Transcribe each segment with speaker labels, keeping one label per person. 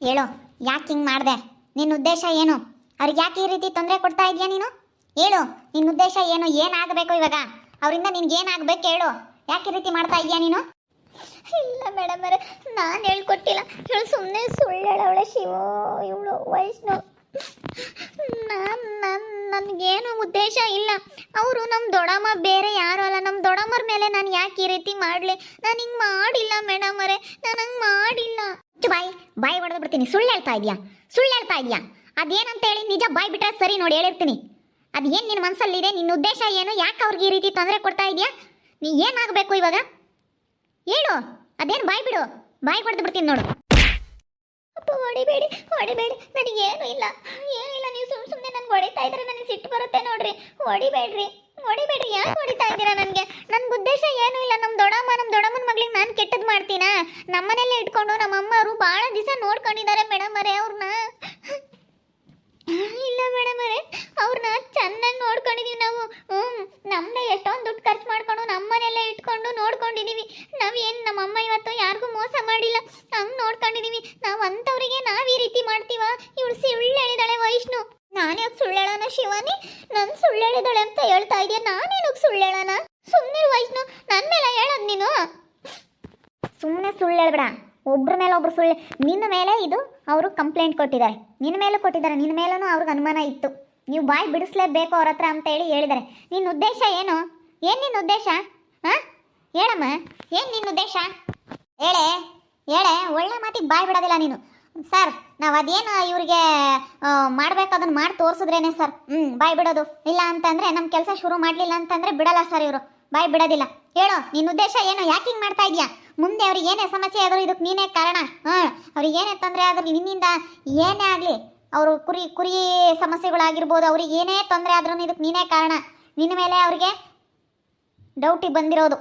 Speaker 1: ಹೇಳು, ಯಾಕೆ ಹಿಂಗೆ ಮಾಡಿದೆ? ನಿನ್ನ ಉದ್ದೇಶ ಏನು? ಅವ್ರಿಗೆ ಯಾಕೆ ಈ ರೀತಿ ತೊಂದರೆ ಕೊಡ್ತಾ ಇದೆಯಾ ನೀನು? ಹೇಳು ನಿನ್ನ ಉದ್ದೇಶ ಏನು? ಏನಾಗಬೇಕು ಇವಾಗ? ಅವರಿಂದ ನಿನ್ಗೆ ಏನಾಗಬೇಕು ಹೇಳು. ಯಾಕೆ ಈ ರೀತಿ ಮಾಡ್ತಾ ಇದೆಯಾ ನೀನು? ಇಲ್ಲ ಮೇಡಮ್ ಅವರೇ, ನಾನು ಹೇಳ್ಕೊಟ್ಟಿಲ್ಲ. ಹೇಳು ಸುಮ್ಮನೆ ಸುಳ್ಳು ಶಿವೋ, ಇವಳು ವೈಷ್ಣು. ನಾನು ನನ್ನ ನನಗೇನು ಉದ್ದೇಶ ಇಲ್ಲ. ಅವರು ನಮ್ಮ ದೊಡ್ಡಮ್ಮ ಬೇರೆ ಯಾರು ಅಲ್ಲ. ನಮ್ಮ ದೊಡಮ್ಮರ ಮೇಲೆ ನಾನು ಯಾಕೆ ಈ ರೀತಿ ಮಾಡಲಿ? ನಾನು ಹಿಂಗೆ ಮಾಡಿಲ್ಲ ಮೇಡಮ್ ಅವರೇ. ನಾನು ಹಂಗೆ ಮಾಡಿಲ್ಲ. ಬಾಯಿ ಬಾಯಿ ಹೊಡೆದು ಬಿಡ್ತೀನಿ. ಸುಳ್ಳು ಹೇಳ್ತಾ ಇದೀಯಾ? ಸುಳ್ಳು ಹೇಳ್ತಾ ಇದೀಯಾ? ಅದೇನಂತ ಹೇಳಿ ನಿಜ ಬಾಯಿ ಬಿಟ್ರೆ ಸರಿ ನೋಡಿ ಹೇಳಿರ್ತೀನಿ. ಅದೇನು ನಿನ್ನ ಮನಸ್ಸಲ್ಲಿದೆ ನಿನ್ನ ಉದ್ದೇಶ ಏನು? ಯಾಕೆ ಅವ್ರಿಗೆ ಈ ರೀತಿ ತೊಂದರೆ ಕೊಡ್ತಾ ಇದೆಯಾ? ನೀ ಏನಾಗಬೇಕು ಇವಾಗ? ಹೇಳು. ಅದೇನು ಬಾಯಿ ಬಿಡು. ಬಾಯಿ ಹೊಡೆದು ಬಿಡ್ತೀನಿ ನೋಡು. ಅಪ್ಪ, ಹೊಡಿಬೇಡಿ ಹೊಡಿಬೇಡಿ. ನನಗೇನು ಇಲ್ಲ. ಏನಿಲ್ಲ. ನೀವು ಸುಮ್ ಸುಮ್ಮನೆ ನನ್ಗೆ ಹೊಡಿತಾ ಇದ್ರೆ ನನಗೆ ಸಿಟ್ಟು ಬರುತ್ತೆ ನೋಡ್ರಿ. ಹೊಡಿಬೇಡ್ರಿ. ಹೊಡಿಬೇಡ್ರಿ ಯಾಕೆ ಹೊಡಿತಾ ಇದ್ದೀರಾ ನನಗೆ? ನನ್ನ ಉದ್ದೇಶ ಏನೂ ಇಲ್ಲ. ನಮ್ಮ ದೊಡ್ಡಮ್ಮ ನಮ್ಮ ದೊಡ್ಡಮ್ಮನ ಮಗಳಿಗೆ ನಾನು ಕೆಟ್ಟದ್ದು ಮಾಡ್ತೀನಾ? ನಮ್ಮನೆಲ್ಲೇ ಇಟ್ಕೊಂಡು ನಮ್ಮ ಅಮ್ಮರು ಭಾಳ ದಿವಸ ನೋಡ್ಕೊಂಡಿದ್ದಾರೆ ಮೇಡಮ್ ಅವರೇ ಅವ್ರನ್ನ ಇಲ್ಲ ಮೇಡಮ್ ಅವರೇ ಅವ್ರನ್ನ ಚೆನ್ನಾಗಿ ನೋಡ್ಕೊಂಡಿದೀವಿ ನಾವು. ಹ್ಞೂ ನಮ್ಮನ್ನ ಎಷ್ಟೊಂದು ದುಡ್ಡು ಖರ್ಚು ಮಾಡ್ಕೊಂಡು ನಮ್ಮನೆಲ್ಲೇ ಇಟ್ಕೊಂಡು ನೋಡ್ಕೊಂಡಿದ್ದೀವಿ ನಾವೇನು ನಮ್ಮ ಅಮ್ಮ ಇವತ್ತು ಯಾರಿಗೂ ಮೋಸ ಮಾಡಿಲ್ಲ. ಹಂಗೆ ನೋಡ್ಕೊಂಡಿದ್ದೀವಿ ನಾವು ಅಂಥವ್ರಿಗೆ ನಾವು ಈ ರೀತಿ ಮಾಡ್ತೀವ? ಇವಳು ಸುಳ್ಳು ಹೇಳಿದಾಳೆ ವೈಷ್ಣು. ನಾನು ಯಾಕೆ ಸುಳ್ಳು ಹೇಳೋಣ ಶಿವಾನಿ? ನನ್ನ ಸುಳ್ಳೇಳಿದಳೆ ಅಂತ ಹೇಳ್ತಾ ಇದೆಯಾ? ನಾನೇನಕ್ಕೆ ಸುಳ್ಳೇಳನ ಸುಮ್ಮನೆ ವೈಷ್ಣು ನನ್ನ ಮೇಲೆ ಹೇಳೋದು ನೀನು. ಸುಮ್ಮನೆ ಸುಳ್ಳು ಹೇಳ್ಬೇಡ ಒಬ್ರ ಮೇಲೆ ಒಬ್ರು ಸುಳ್ಳು ನಿನ್ನ ಮೇಲೆ ಇದು ಅವರು ಕಂಪ್ಲೇಂಟ್ ಕೊಟ್ಟಿದ್ದಾರೆ. ನಿನ್ನ ಮೇಲೂ ಕೊಟ್ಟಿದ್ದಾರೆ. ನಿನ್ನ ಮೇಲೂ ಅವ್ರಿಗೆ ಅನುಮಾನ ಇತ್ತು. ನೀವು ಬಾಯಿ ಬಿಡಿಸ್ಲೇಬೇಕು ಅವ್ರ ಹತ್ರ ಅಂತ ಹೇಳಿ ಹೇಳಿದ್ದಾರೆ. ನಿನ್ನ ಉದ್ದೇಶ ಏನು? ಏನು ನಿನ್ನ ಉದ್ದೇಶ? ಹಾಂ? ಹೇಳಮ್ಮ. ಏನು ನಿನ್ನ ಉದ್ದೇಶ? ಹೇಳೆ ಹೇಳೆ, ಒಳ್ಳೆ ಮಾತಿಗೆ ಬಾಯಿ ಬಿಡೋದಿಲ್ಲ ನೀನು. ಸರ್, ನಾವು ಅದೇನು ಇವ್ರಿಗೆ ಮಾಡ್ಬೇಕು ಅದನ್ನು ಮಾಡಿ ತೋರಿಸಿದ್ರೇನೆ ಸರ್. ಹ್ಞೂ ಬಾಯ್ ಬಿಡೋದು. ಇಲ್ಲ ಅಂತಂದರೆ ನಮ್ಮ ಕೆಲಸ ಶುರು ಮಾಡಲಿಲ್ಲ ಅಂತಂದರೆ ಬಿಡಲ್ಲ ಸರ್ ಇವರು. ಬಾಯ್ ಬಿಡೋದಿಲ್ಲ. ಹೇಳು ನಿನ್ನ ಉದ್ದೇಶ ಏನು? ಯಾಕೆ ಹಿಂಗೆ ಮಾಡ್ತಾ ಇದೀಯಾ? ಮುಂದೆ ಅವ್ರಿಗೆ ಏನೇ ಸಮಸ್ಯೆ ಆದರೂ ಇದಕ್ಕೆ ನೀನೇ ಕಾರಣ. ಹಾಂ, ಅವ್ರಿಗೆ ಏನೇ ತೊಂದರೆ ಆದರೂ ನಿನ್ನಿಂದ ಏನೇ ಆಗಲಿ, ಅವರು ಕುರಿ ಕುರಿ ಸಮಸ್ಯೆಗಳಾಗಿರ್ಬೋದು, ಅವ್ರಿಗೆ ಏನೇ ತೊಂದರೆ ಆದ್ರೂ ಇದಕ್ಕೆ ನೀನೇ ಕಾರಣ. ನಿನ್ನ ಮೇಲೆ ಅವ್ರಿಗೆ ಡೌಟಿಗೆ ಬಂದಿರೋದು.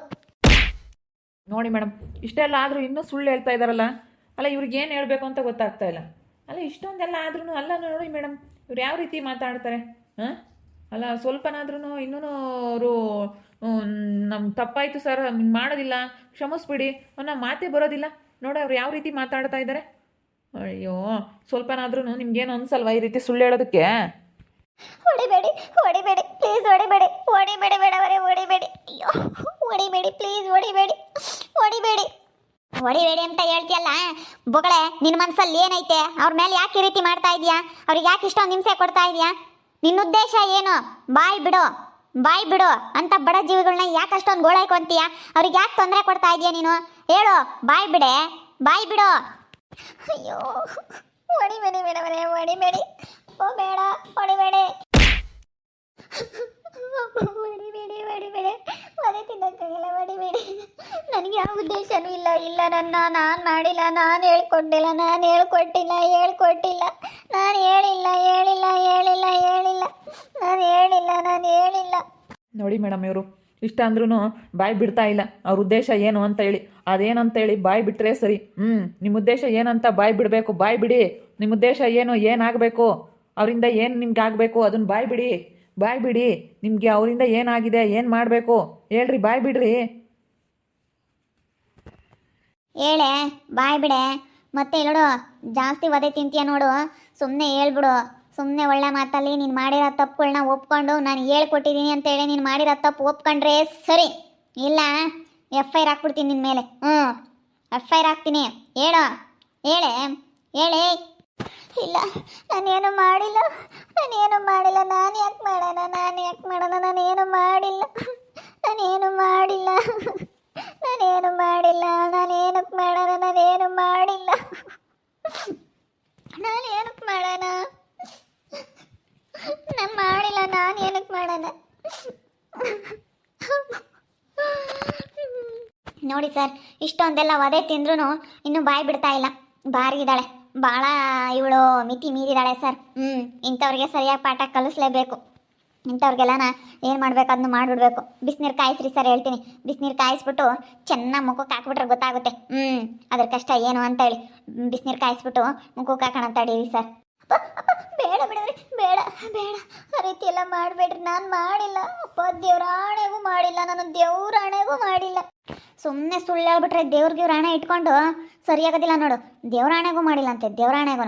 Speaker 2: ನೋಡಿ ಮೇಡಮ್, ಇಷ್ಟೆಲ್ಲ ಆದರೂ ಇನ್ನೂ ಸುಳ್ಳು ಹೇಳ್ತಾ ಇದ್ದಾರಲ್ಲ ಅಲ್ಲ, ಇವ್ರಿಗೆ ಏನು ಹೇಳಬೇಕು ಅಂತ ಗೊತ್ತಾಗ್ತಾ ಇಲ್ಲ. ಅಲ್ಲ, ಇಷ್ಟೊಂದೆಲ್ಲ ಆದ್ರೂ ಅಲ್ಲ ನೋಡಿ ಮೇಡಮ್ ಇವ್ರು ಯಾವ ರೀತಿ ಮಾತಾಡ್ತಾರೆ? ಹಾಂ? ಅಲ್ಲ ಸ್ವಲ್ಪನಾದ್ರೂ ಇನ್ನೂ ಅವರು ನಮ್ಮ ತಪ್ಪಾಯಿತು ಸರ್ ಮಾಡೋದಿಲ್ಲ, ಕ್ಷಮಿಸ್ಬಿಡಿ ಅನ್ನೋ ಮಾತೇ ಬರೋದಿಲ್ಲ. ನೋಡಿ, ಅವ್ರು ಯಾವ ರೀತಿ ಮಾತಾಡ್ತಾ ಇದ್ದಾರೆ ಅಯ್ಯೋ ಸ್ವಲ್ಪನಾದ್ರೂ ನಿಮ್ಗೇನು ಅನ್ಸಲ್ವಾ ಈ ರೀತಿ ಸುಳ್ಳು ಹೇಳೋದಕ್ಕೆ?
Speaker 1: ಹೊಡಿಬೇಡಿ ಹೊಡಿಬೇಡಿ ಪ್ಲೀಸ್ ಹೊಡಿಬೇಡಿ ಹೊಡಿಬೇಡಿ ಬೇಡವರೇ ಹೊಡಿಬೇಡಿ. ಅಯ್ಯೋ, ಹೊಡಿಬೇಡಿ ಪ್ಲೀಸ್ ಹೊಡಿಬೇಡಿ ಹೊಡಿಬೇಡಿ. ಹೊಡಿಬೇಡಿ ಅಂತ ಹೇಳ್ತೀಯಲ್ಲ? ಬೊಗಳೆ ನಿನ್ನ ಮನಸ್ಸಲ್ಲಿ ಏನೈತೆ? ಅವ್ರ ಮೇಲೆ ಯಾಕೆ ಈ ರೀತಿ ಮಾಡ್ತಾ ಇದೀಯಾ? ಅವ್ರಿಗೆ ಯಾಕೆ ಇಷ್ಟೊಂದು ಹಿಂಸೆ ಕೊಡ್ತಾ ಇದೀಯಾ? ನಿನ್ನ ಉದ್ದೇಶ ಏನು? ಬಾಯ್ ಬಿಡು. ಬಾಯ್ ಬಿಡು. ಅಂತ ಬಡ ಜೀವಿಗಳನ್ನ ಯಾಕೆ ಅಷ್ಟೊಂದು ಗೋಳೈಕೊಂತೀಯ ಅವ್ರಿಗೆ ಯಾಕೆ ತೊಂದರೆ ಕೊಡ್ತಾ ಇದೀಯ ನೀನು? ಹೇಳು. ಬಾಯ್ ಬಿಡೆ. ಬಾಯ್ ಬಿಡು. ಅಯ್ಯೋ. ಹೊಡಿಬೇಡಿ ಬೇಡವರೇ ಹೊಡಿಬೇಡಿ ಓ, ಬೇಡ. ಹೊಡಿಬೇಡಿ ಹೊಡಿಬೇಡಿ ಹೊಡಿಬೇಡಿ ಒದೆ ತಿನ್ನಕ್ಕಾಗಿಲ್ಲ ಹೊಡಿಬೇಡಿ ನನಗೆ ಯಾವ ಉದ್ದೇಶನೂ ಇಲ್ಲ. ಇಲ್ಲ ನನ್ನ, ನಾನು ಮಾಡಿಲ್ಲ, ನಾನು ಹೇಳ್ಕೊಂಡಿಲ್ಲ, ನಾನು ಹೇಳ್ಕೊಟ್ಟಿಲ್ಲ ಹೇಳ್ಕೊಟ್ಟಿಲ್ಲ. ನಾನು ಹೇಳಿಲ್ಲ ಹೇಳಿಲ್ಲ ಹೇಳಿಲ್ಲ ಹೇಳಿಲ್ಲ. ನಾನು ಹೇಳಿಲ್ಲ ನಾನು ಹೇಳಿಲ್ಲ.
Speaker 2: ನೋಡಿ ಮೇಡಮ್ ಇವರು, ಇಷ್ಟ ಅಂದ್ರೂ ಬಾಯಿ ಬಿಡ್ತಾ ಇಲ್ಲ. ಅವ್ರ ಉದ್ದೇಶ ಏನು ಅಂತ ಹೇಳಿ. ಅದೇನಂತೇಳಿ ಬಾಯಿ ಬಿಟ್ಟರೆ ಸರಿ. ಹ್ಞೂ ನಿಮ್ಮ ಉದ್ದೇಶ ಏನಂತ ಬಾಯಿ ಬಿಡಬೇಕು. ಬಾಯಿ ಬಿಡಿ. ನಿಮ್ಮ ಉದ್ದೇಶ ಏನು, ಏನಾಗಬೇಕು? ಅವರಿಂದ ಏನು ನಿಮ್ಗೆ ಆಗಬೇಕು ಅದನ್ನ ಬಾಯಿ ಬಿಡಿ. ಬಾಯಿ ಬಿಡಿ. ನಿಮಗೆ ಅವರಿಂದ ಏನಾಗಿದೆ, ಏನು ಮಾಡಬೇಕು? ಹೇಳ್ರಿ, ಬಾಯಿ ಬಿಡ್ರಿ.
Speaker 1: ಹೇಳೆ, ಬಾಯ್ ಬಿಡೆ. ಮತ್ತೆ ಹೇಳು ಜಾಸ್ತಿ ಒದೆ ತಿಂತೀಯ ನೋಡು. ಸುಮ್ಮನೆ ಹೇಳ್ಬಿಡು. ಸುಮ್ಮನೆ ಒಳ್ಳೆ ಮಾತಲ್ಲಿ ನೀನು ಮಾಡಿರೋ ತಪ್ಪುಗಳನ್ನ ಒಪ್ಕೊಂಡು ನಾನು ಹೇಳ್ಕೊಟ್ಟಿದ್ದೀನಿ ಅಂತೇಳಿ ನೀನು ಮಾಡಿರೋ ತಪ್ಪು ಒಪ್ಕೊಂಡ್ರೆ ಸರಿ. ಇಲ್ಲ ಎಫ್ ಐ ಆರ್ ಹಾಕ್ಬಿಡ್ತೀನಿ ನಿನ್ನ ಮೇಲೆ. ಹ್ಞೂ ಎಫ್ ಐ ಆರ್ ಹಾಕ್ತೀನಿ. ಹೇಳು, ಹೇಳೆ, ಹೇಳಿ. ಇಲ್ಲ ನಾನೇನು ಮಾಡಿಲ್ಲ. ನಾನೇನು ಮಾಡಿಲ್ಲ. ನಾನು ಯಾಕೆ ಮಾಡೋಣ? ನಾನು ಯಾಕೆ ಮಾಡೋಣ? ನಾನೇನು ಮಾಡಿಲ್ಲ. ನಾನೇನು ಮಾಡಿಲ್ಲ. ನಾನೇನು ಮಾಡಿಲ್ಲ ನಾನೇನಕ್ಕೆ ಮಾಡೋಣ ನಾನೇನು ಮಾಡಿಲ್ಲ ನಾನು ಏನಕ್ಕೆ ಮಾಡೋಣ ನಾನು ಮಾಡಿಲ್ಲ ನಾನು ಏನಕ್ಕೆ ಮಾಡೋಣ ನೋಡಿ ಸರ್ ಇಷ್ಟೊಂದೆಲ್ಲ ಒದೆ ತಿಂದ್ರೂ ಇನ್ನೂ ಬಾಯಿ ಬಿಡ್ತಾ ಇಲ್ಲ. ಬಾರಿಗಿದ್ದಾಳೆ ಭಾಳ ಇವಳು ಮಿತಿ ಮೀರಿದಾಳೆ ಸರ್. ಹ್ಞೂ ಇಂಥವ್ರಿಗೆ ಸರಿಯಾಗಿ ಪಾಠ ಕಲಿಸ್ಲೇಬೇಕು. ಇಂಥವ್ರಿಗೆಲ್ಲನ ಏನು ಮಾಡ್ಬೇಕು ಅದನ್ನ ಮಾಡಿಬಿಡ್ಬೇಕು. ಬಿಸಿನೀರು ಕಾಯಿಸ್ರಿ ಸರ್ ಹೇಳ್ತೀನಿ. ಬಿಸಿನೀರು ಕಾಯಿಸ್ಬಿಟ್ಟು ಚೆನ್ನಾಗಿ ಮುಖಕ್ಕೆ ಹಾಕ್ಬಿಟ್ರೆ ಗೊತ್ತಾಗುತ್ತೆ. ಹ್ಞೂ ಅದ್ರ ಕಷ್ಟ ಏನು ಅಂತ ಹೇಳಿ. ಬಿಸಿನೀರು ಕಾಯಿಸ್ಬಿಟ್ಟು ಮುಖಕ್ಕೆ ಹಾಕೋಣ ಹೇಳಿ ಸರ್. ಬೇಡ ಬಿಡ್ರಿ ಬೇಡ ಬೇಡ. ಆ ರೀತಿ ಎಲ್ಲ ಮಾಡಬೇಡ್ರಿ. ನಾನು ಮಾಡಿಲ್ಲ. ಅಪ್ಪ, ದೇವ್ರ ಆಣೆಗೂ ಮಾಡಿಲ್ಲ. ನಾನು ದೇವ್ರ ಆಣೆಗೂ ಮಾಡಿಲ್ಲ. ಸುಮ್ಮನೆ ಸುಳ್ಳು ಹೇಳ್ಬಿಟ್ರೆ ದೇವ್ರಿಗೆ ಇವ್ರ ಹಣ ಇಟ್ಕೊಂಡು ಸರಿಯಾಗೋದಿಲ್ಲ ನೋಡು. ದೇವ್ರಾಣೆಗೂ ಮಾಡಿಲ್ಲ ಅಂತೆ ಇಲ್ಲ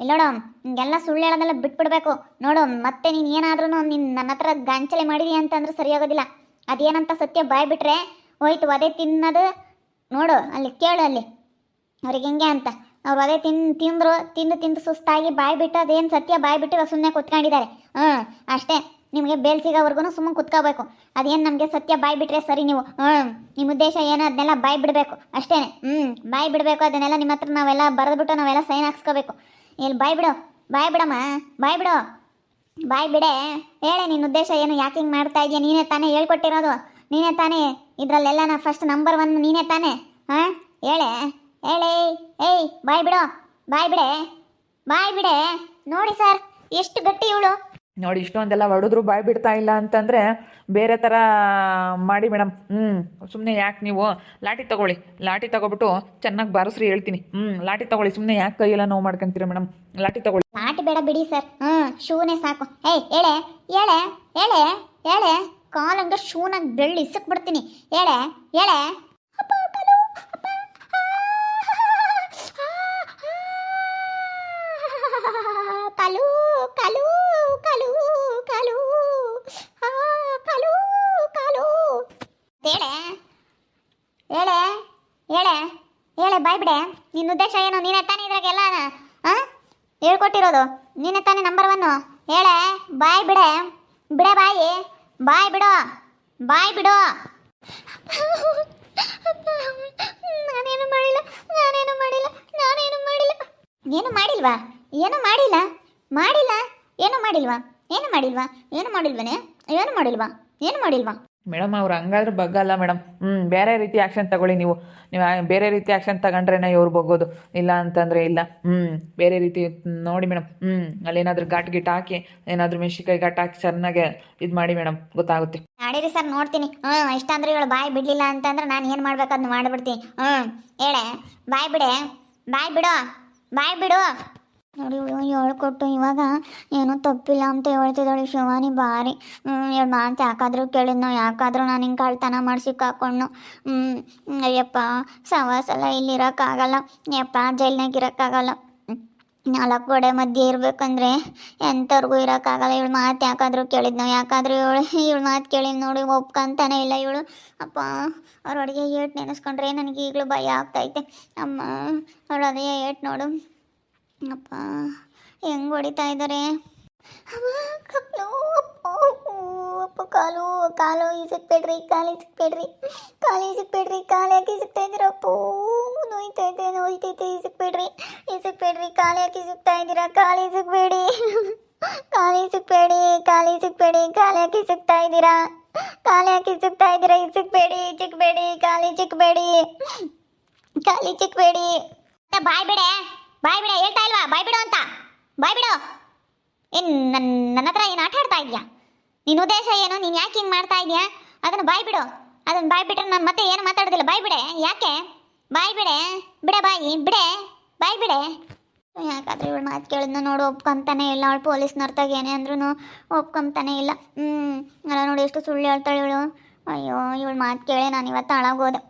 Speaker 1: ಇಲ್ಲೋಡು ಹಿಂಗೆಲ್ಲ ಸುಳ್ಳು ಹೇಳೋದೆಲ್ಲ ಬಿಟ್ಬಿಡ್ಬೇಕು. ನೋಡು, ಮತ್ತೆ ನೀನು ಏನಾದ್ರೂ ನಿನ್ನ ನನ್ನ ಹತ್ರ ಗಾಂಚಲೆ ಮಾಡಿದೀಯ ಅಂತಂದ್ರೆ ಸರಿಯಾಗೋದಿಲ್ಲ. ಅದೇನಂತ ಸತ್ಯ ಬಾಯ್ ಬಿಟ್ರೆ ಹೋಯ್ತು, ಅದೇ ತಿನ್ನೋದು. ನೋಡು, ಅಲ್ಲಿ ಕೇಳು ಅಲ್ಲಿ. ಅವ್ರಿಗೆ ಹೆಂಗೆ ಅಂತ. ಅವ್ರು ಅದೇ ತಿನ್, ತಿಂದ್ರು, ತಿಂದು ತಿಂದು ಸುಸ್ತಾಗಿ ಬಾಯ್ ಬಿಟ್ಟು ಅದೇನು ಸತ್ಯ? ಬಾಯ್ ಬಿಟ್ಟು ಇವಾಗ ಸುಮ್ಮನೆ ಕುತ್ಕೊಂಡಿದ್ದಾರೆ. ಹ್ಞೂ ಅಷ್ಟೇ. ನಿಮಗೆ ಬೇಲ್ ಸಿಗೋವರೆಗೂ ಸುಮ್ಮನೆ ಕುತ್ಕೋಬೇಕು. ಅದೇನು ನಮಗೆ ಸತ್ಯ ಬಾಯಿ ಬಿಟ್ಟರೆ ಸರಿ ನೀವು? ಹ್ಞೂ ನಿಮ್ಮ ಉದ್ದೇಶ ಏನು ಅದನ್ನೆಲ್ಲ ಬಾಯ್ ಬಿಡಬೇಕು. ಅಷ್ಟೇ ಹ್ಞೂ ಬಾಯ್ ಬಿಡಬೇಕು. ಅದನ್ನೆಲ್ಲ ನಿಮ್ಮ ಹತ್ರ ನಾವೆಲ್ಲ ಬರೆದ್ಬಿಟ್ಟು ನಾವೆಲ್ಲ ಸೈನ್ ಹಾಕ್ಸ್ಕೋಬೇಕು. ಇಲ್ಲಿ ಬಾಯ್ ಬಿಡು. ಬಾಯ್ ಬಿಡಮ್ಮ. ಬಾಯ್ ಬಿಡು. ಬಾಯ್ ಬಿಡೆ. ಹೇಳೆ ನಿನ್ನ ಉದ್ದೇಶ ಏನು? ಯಾಕೆ ಹಿಂಗೆ ಮಾಡ್ತಾ ಇದೆಯಾ? ನೀನೇ ತಾನೇ ಹೇಳ್ಕೊಟ್ಟಿರೋದು. ನೀನೇ ತಾನೇ? ಇದರಲ್ಲೆಲ್ಲ ನಾ ಫಸ್ಟ್ ನಂಬರ್ ಒನ್ ನೀನೇ ತಾನೇ? ಹಾಂ? ಹೇಳೆ. ಹೇಳೇ. ಏಯ್, ಬಾಯ್ ಬಿಡು. ಬಾಯ್ ಬಿಡೆ. ಬಾಯ್ ಬಿಡೆ. ನೋಡಿ ಸರ್, ಎಷ್ಟು ಗಟ್ಟಿ ಇವಳು.
Speaker 2: ನೋಡಿ ಇಷ್ಟೊಂದೆಲ್ಲ ಹೊಡೆದ್ರು ಬಾಯ್ ಬಿಡ್ತಾ ಇಲ್ಲ ಅಂತಂದರೆ ಬೇರೆ ಥರ ಮಾಡಿ ಮೇಡಮ್. ಹ್ಞೂ ಸುಮ್ಮನೆ ಯಾಕೆ ನೀವು? ಲಾಟಿ ತಗೊಳ್ಳಿ. ಲಾಟಿ ತಗೊಬಿಟ್ಟು ಚೆನ್ನಾಗಿ ಬಾರಿಸ್ರಿ ಹೇಳ್ತೀನಿ. ಹ್ಞೂ ಲಾಟಿ ತಗೊಳ್ಳಿ. ಸುಮ್ಮನೆ ಯಾಕೆ ಕೈಯೆಲ್ಲ ನೋವು ಮಾಡ್ಕೊಂತೀರ ಮೇಡಮ್? ಲಾಟಿ ತಗೊಳ್ಳಿ.
Speaker 1: ಲಾಟಿ ಬೇಡ ಬಿಡಿ ಸರ್. ಹ್ಞೂ ಶೂನೇ ಸಾಕು. ಏಯ್ ಹೇಳೆ ಹೇಳೆ ಹೇಳೆ ಹೇಳೆ. ಕಾಲಂಗ ಶೂನಾಗ ಬೆಳ್ಳಿ ಇಸಕ್ ಬಿಡ್ತೀನಿ. ಹೇಳೆ ಹೇಳೆ. ಅಪ್ಪ, ಕಲು, ಅಪ್ಪ, ಆ, ಆ, ಕಲು ಕಲು ಕಲು ಕಲು ಆ, ಕಲು ಕಲು ಹೇಳೆ? ಹೇಳೆ? ಹೇಳೆ? ಹೇಳೆ ಬಾಯ್ ಬಿಡೆ ನಿನ್ನ ಉದ್ದೇಶ ಏನು? ನೀನೇ ತಾನೇ ಇದ್ರಾಗೆಲ್ಲ ಹಾಂ ಹೇಳ್ಕೊಟ್ಟಿರೋದು. ನೀನೇ ತಾನೇ ನಂಬರ್ ಒನ್ನು ಹೇಳೆ? ಬಾಯ್ ಬಿಡೆ ಬಿಡೆ ಬಾಯಿ. ಬಾಯ್ ಬಿಡು ಬಾಯ್ ಬಿಡು ನಾನೇನು ಮಾಡಿಲ್ಲ? ನಾನೇನು ಮಾಡಿಲ್ಲ? ನಾನೇನು ಮಾಡಿಲ್ಲ? ಏನು ಮಾಡಿಲ್ವಾ? ಏನು ಮಾಡಿಲ್ಲ? ಮಾಡಿಲ್ಲ? ಏನು ಮಾಡಿಲ್ವಾ? ಏನು ಮಾಡಿಲ್ವಾ? ಏನು ಮಾಡಿಲ್ವನೇ? ಏನು ಮಾಡಿಲ್ವಾ? ಏನು ಮಾಡಿಲ್ವಾ?
Speaker 2: ಮೇಡಮ್, ಅವ್ರು ಹಂಗಾದ್ರೆ ಬಗ್ಗಲ್ಲ ಮೇಡಮ್. ಹ್ಞೂ ಬೇರೆ ರೀತಿ ಆ್ಯಕ್ಷನ್ ತಗೊಳ್ಳಿ ನೀವು. ನೀವು ಬೇರೆ ರೀತಿ ಆ್ಯಕ್ಷನ್ ತಗೊಂಡ್ರೇನೆ ಇವ್ರು ಬಗ್ಗೋದು. ಇಲ್ಲ ಅಂತಂದರೆ ಇಲ್ಲ. ಹ್ಞೂ ಬೇರೆ ರೀತಿ ನೋಡಿ ಮೇಡಮ್. ಹ್ಞೂ ಅಲ್ಲೇನಾದರೂ ಘಾಟ್ ಗಿಟ್ ಹಾಕಿ, ಏನಾದರೂ ಮೆಣಸಿಕಾಯಿ ಘಾಟ್ ಹಾಕಿ ಚೆನ್ನಾಗೆ ಇದು ಮಾಡಿ ಮೇಡಮ್, ಗೊತ್ತಾಗುತ್ತೆ.
Speaker 1: ಮಾಡಿರಿ ಸರ್, ನೋಡ್ತೀನಿ. ಹ್ಞೂ ಇಷ್ಟ ಅಂದ್ರೆ ಇವಳು ಬಾಯಿ ಬಿಡಲಿಲ್ಲ ಅಂತಂದ್ರೆ ನಾನು ಏನು ಮಾಡ್ಬೇಕು ಅದನ್ನ ಮಾಡಿಬಿಡ್ತೀನಿ. ಹ್ಞೂ ಹೇಳೆ, ಬಾಯ್ ಬಿಡೆ. ಬಾಯ್ ಬಿಡೋ. ಬಾಯ್ ಬಿಡು. ನೋಡಿ ಇವಳು ಹೇಳ್ಕೊಟ್ಟು ಇವಾಗ ಏನೂ ತಪ್ಪಿಲ್ಲ ಅಂತ ಹೇಳ್ತಿದ್ದಾಳೆ ಶಿವಾನಿ ಭಾರಿ ಇವಳು ಮಾತು ಯಾಕಾದರೂ ಕೇಳಿದ್ನೋ, ಯಾಕಾದರೂ ನಾನು ಹಿಂಗೆ ಕಳ್ತನ ಮಾಡಿ ಸಿಕ್ಕಾಕೊಂಡು ಹ್ಞೂ ಅಯ್ಯಪ್ಪ ಸವಾಸಲ್ಲ ಇಲ್ಲಿ ಇರೋಕ್ಕಾಗಲ್ಲ ಯಪ್ಪ ಜೈಲ್ನಾಗ ಇರೋಕ್ಕಾಗಲ್ಲ. ನಾಲ್ಕು ಗೋಡೆ ಮಧ್ಯೆ ಇರಬೇಕಂದ್ರೆ ಎಂಥವ್ರಿಗೂ ಇರೋಕ್ಕಾಗಲ್ಲ. ಇವಳು ಮಾತು ಯಾಕಾದರೂ ಕೇಳಿದ್ನೋ, ಯಾಕಾದರೂ ಇವಳು ಇವಳು ಮಾತು ಕೇಳಿ ನೋಡಿ ಒಪ್ಕೊಂತಾನೆ ಇಲ್ಲ ಇವಳು. ಅಪ್ಪ, ಅವ್ರ ಅಡುಗೆ ಏಟ್ ನೆನೆಸ್ಕೊಂಡ್ರೆ ನನಗೆ ಈಗಲೂ ಭಯ ಆಗ್ತೈತೆ. ಅಮ್ಮ, ಅವಳು ಅದೇ ಏಟ್ ನೋಡು. ಅಪ್ಪ, ಹೆಂಗೆ ಹೊಡಿತಾ ಇದ್ದಾರೆ ಅಪ್ಪ ಕಾಲು ಕಾಲು ಈಸಕ್ಬೇಡ್ರಿ ಕಾಲು ಈಸಕ್ಬೇಡ್ರಿ ಕಾಲು ಈಸಕ್ಬೇಡ್ರಿ ಕಾಲು ಯಾಕೆ ಈಸಕ್ತಾ ಇದ್ದೀರಪ್ಪ ನೋಯ್ತೈತೆ ನೋಯ್ತೈತೆ ಈಸಕ್ಬೇಡ್ರಿ ಈಸಕ್ಬೇಡ್ರಿ ಕಾಲು ಯಾಕೆ ಈಸಕ್ತಾ ಇದ್ದೀರಾ? ಕಾಲು ಈಸಕ್ಬೇಡಿ ಕಾಲು ಈಸಕ್ಬೇಡಿ ಕಾಲು ಈಸಕ್ಬೇಡಿ ಕಾಲು ಯಾಕೆ ಈಸಕ್ತಾ ಇದ್ದೀರಾ? ಕಾಲು ಯಾಕೆ ಈಸಕ್ತಾ ಇದ್ದೀರಾ? ಈಸಕ್ಬೇಡಿ ಚಿಕ್ಕಬೇಡಿ ಕಾಲಿ ಚಿಕ್ಕಬೇಡಿ ಕಾಲಿ ಚಿಕ್ಕಬೇಡಿ ಬಾಯ್ ಬಿಡೆ. ಬಾಯ್ ಬಿಡ, ಹೇಳ್ತಾ ಇಲ್ವಾ? ಬಾಯ್ ಬಿಡು ಅಂತ. ಬಾಯ್ ಬಿಡು. ಏನ್ ನನ್ನ ನನ್ನ ಹತ್ರ ಏನು ಆಟ ಆಡ್ತಾ ಇದೆಯಾ? ನಿನ್ನ ಉದ್ದೇಶ ಏನು? ನೀನು ಯಾಕೆ ಹಿಂಗೆ ಮಾಡ್ತಾ ಇದೆಯಾ? ಅದನ್ನು ಬಾಯ್ ಬಿಡು. ಅದನ್ನು ಬಾಯ್ ಬಿಟ್ರೆ ನಾನು ಮತ್ತೆ ಏನು ಮಾತಾಡೋದಿಲ್ಲ. ಬಾಯ್ ಬಿಡೆ. ಯಾಕೆ? ಬಾಯ್ ಬಿಡೆ. ಬಿಡೆ ಬಾಯಿ. ಬಿಡೆ. ಬಾಯ್ ಬಿಡೆ. ಯಾಕಾದ್ರೆ ಇವಳು ಮಾತು ಕೇಳಿದ್ನ ನೋಡು, ಒಪ್ಕೊಂತಾನೆ ಇಲ್ಲ. ಅವಳು ಪೊಲೀಸ್ನವ್ರತಾಗ ಏನೇ ಅಂದ್ರೂ ಒಪ್ಕೊಂತಾನೆ ಇಲ್ಲ. ಹ್ಞೂ ಅಲ್ಲ ನೋಡಿ, ಎಷ್ಟು ಸುಳ್ಳು ಹೇಳ್ತಾಳೆ ಇವಳು. ಅಯ್ಯೋ, ಇವಳು ಮಾತು ಕೇಳಿ. ನಾನು ಇವತ್ತು ಹಾಳಾಗೋದೆ